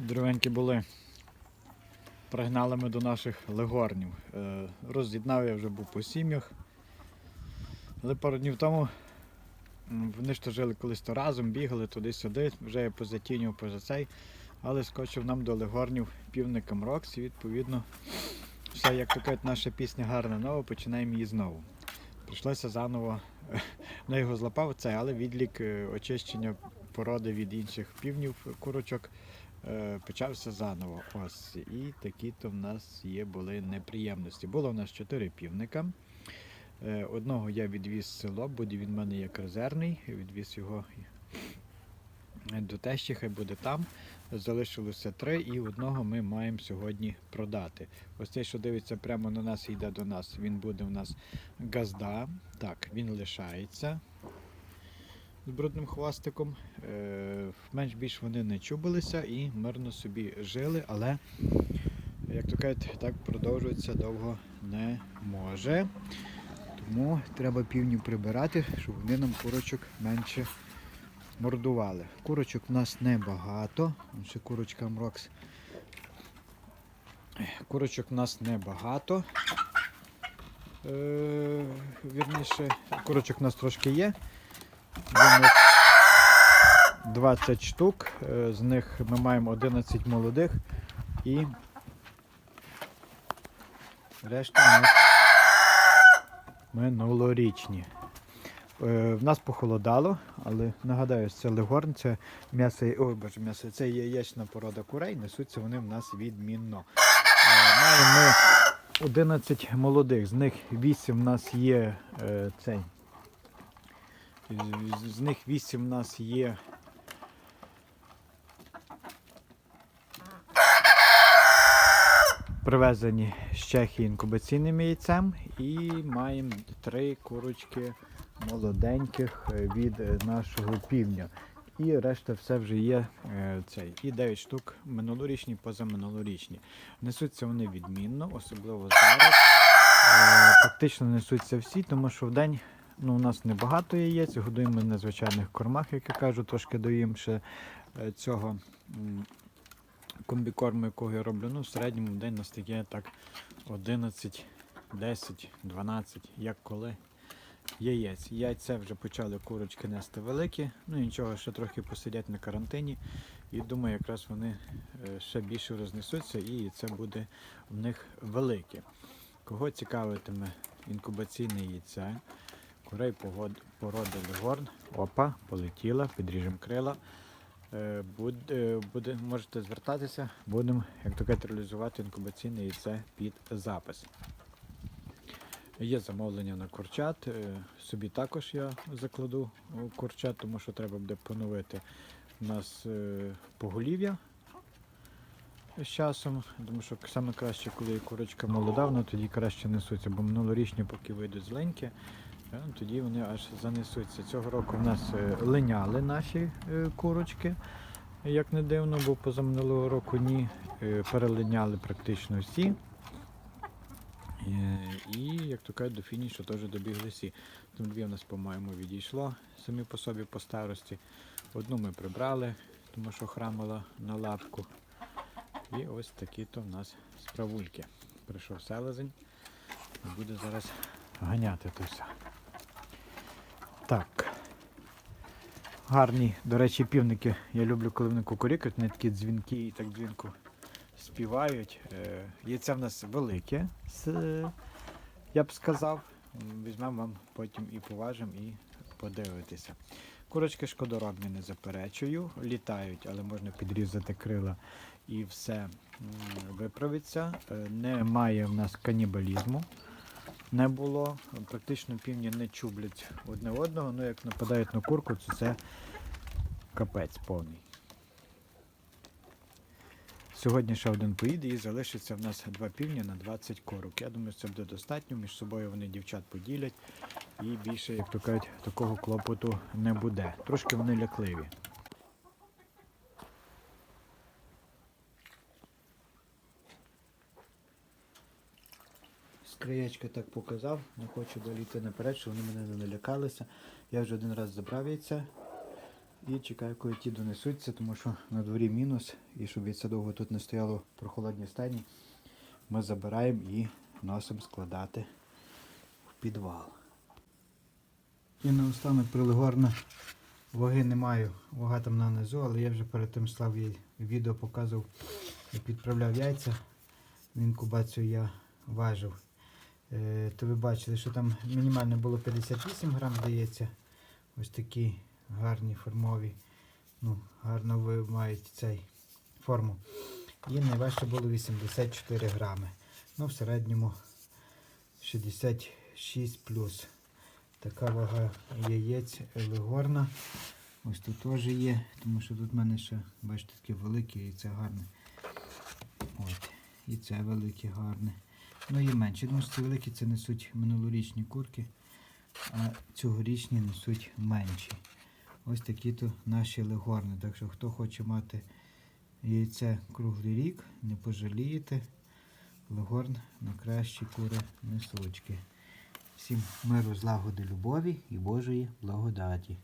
Дровенькі були. Пригнали ми до наших легорнів. Е, Роз'єднав я вже був по сім'ях. Але пару днів тому вони ж то жили колись то разом, бігали туди-сюди, вже я позатінював поза цей, але скочив нам до легорнів півником Рокс і відповідно все, як то кажуть, наша пісня гарна нова, починаємо її знову. Прийшлося заново, ну його злапав цей, але відлік е, очищення породи від інших півнів курочок е, почався заново. Ось. І такі то в нас є були неприємності. Було в нас чотири півника. Е, Одного я відвіз село, буде він в мене як резервний, відвіз його до тещі, хай буде там. Залишилося три, і одного ми маємо сьогодні продати. Ось цей, що дивиться прямо на нас і йде до нас, він буде у нас газда. Так, він лишається з брудним хвостиком. Е, менш більш вони не чубилися і мирно собі жили, але, як то кажуть, так продовжуватися довго не може. Тому треба півнів прибирати, щоб вони нам курочок менше мордували. Курочок в нас небагато. Ще курочка Мрокс. Курочок в нас небагато. Е, вірніше, курочок у нас трошки є. Є в нас 20 штук, е, з них ми маємо 11 молодих і решта минулорічні. Е, В нас похолодало, але нагадаю, це легорн, це м'ясо, ой, боже, м'ясо, це яєчна порода курей, несуться вони в нас відмінно. Е, Маємо 11 молодих, з них 8 в нас є цей. З них 8 в нас є. Привезені з Чехії інкубаційним яйцем і маємо три курочки молоденьких від нашого півня. І решта все вже є е, цей. І 9 штук минулорічні, позаминулорічні. Несуться вони відмінно, особливо зараз. Е, Практично несуться всі, тому що в день ну, у нас небагато яєць, годуємо на звичайних кормах, як я кажу, трошки доїм ще е, цього комбікорму, якого я роблю. Ну, в середньому день нас таке так 11, 10, 12, як коли яєць. Яйця вже почали курочки нести великі, ну нічого, ще трохи посидять на карантині. І думаю, якраз вони е, ще більше рознесуться і це буде в них велике. Кого цікавитиме інкубаційне яйце, курей породи Легорн, опа, полетіла, підріжемо крила. Е, Буде, буде, можете звертатися, будемо, як то кажуть, реалізувати інкубаційне яйце під запис. Є замовлення на курчат. е, Собі також я закладу курчат, тому що треба буде поновити у нас е, поголів'я з часом. Тому що саме краще, коли курочка молода, вона тоді краще несуться, бо минулорічні, поки вийдуть зленькі, е, тоді вони аж занесуться. Цього року в нас е, линяли наші е, курочки, як не дивно, бо позаминулого року ні, е, перелиняли практично всі. Е, І, як то кажуть, до фінішу теж добігли всі. Там дві в нас, по-моєму, відійшло самі по собі по старості. Одну ми прибрали, тому що храмила на лапку. І ось такі то в нас справульки. Прийшов селезень і буде зараз ганяти то все. Так. Гарні, до речі, півники. Я люблю, коли вони кукурікають, вони такі дзвінки і так дзвінку співають. Е, Яйця в нас велике, я б сказав. Візьмемо вам потім і поважимо, і подивитися. Курочки шкодоробні не заперечую, літають, але можна підрізати крила і все виправиться. Е, Немає в нас канібалізму. Не було. Практично півні не чублять одне одного. Ну як нападають на курку, то це капець повний. Сьогодні ще один поїде і залишиться в нас два півні на 20 корок. Я думаю, це буде достатньо. Між собою вони дівчат поділять і більше, як то кажуть, такого клопоту не буде. Трошки вони лякливі. Скриєчка так показав, не хочу доліти наперед, щоб вони мене не налякалися. Я вже один раз забрав яйця. І чекаю, коли ті донесуться, тому що на дворі мінус, і щоб від довго тут не стояло прохолодній стані, ми забираємо і носимо складати в підвал. І наостанок прилегорна ваги не маю, вага там нанизу, але я вже перед тим слав їй відео показував, як відправляв яйця. В інкубацію я важив. Е, то ви бачили, що там мінімально було 58 грам, здається. Ось такі гарні формові. Ну, гарно ви мають цей форму. І найважче було 84 грами. Ну, в середньому 66 плюс. Така вага яєць легорна. Ось тут теж є, тому що тут в мене ще, бачите, таке велике і це гарне. От. І це велике гарне. Ну і менше. Тому що ці великі це несуть минулорічні курки, а цьогорічні несуть менші. Ось такі то наші легорни. Так що хто хоче мати яйце круглий рік, не пожалієте. Легорн на кращі кури несучки. Всім миру, злагоди, любові і Божої благодаті.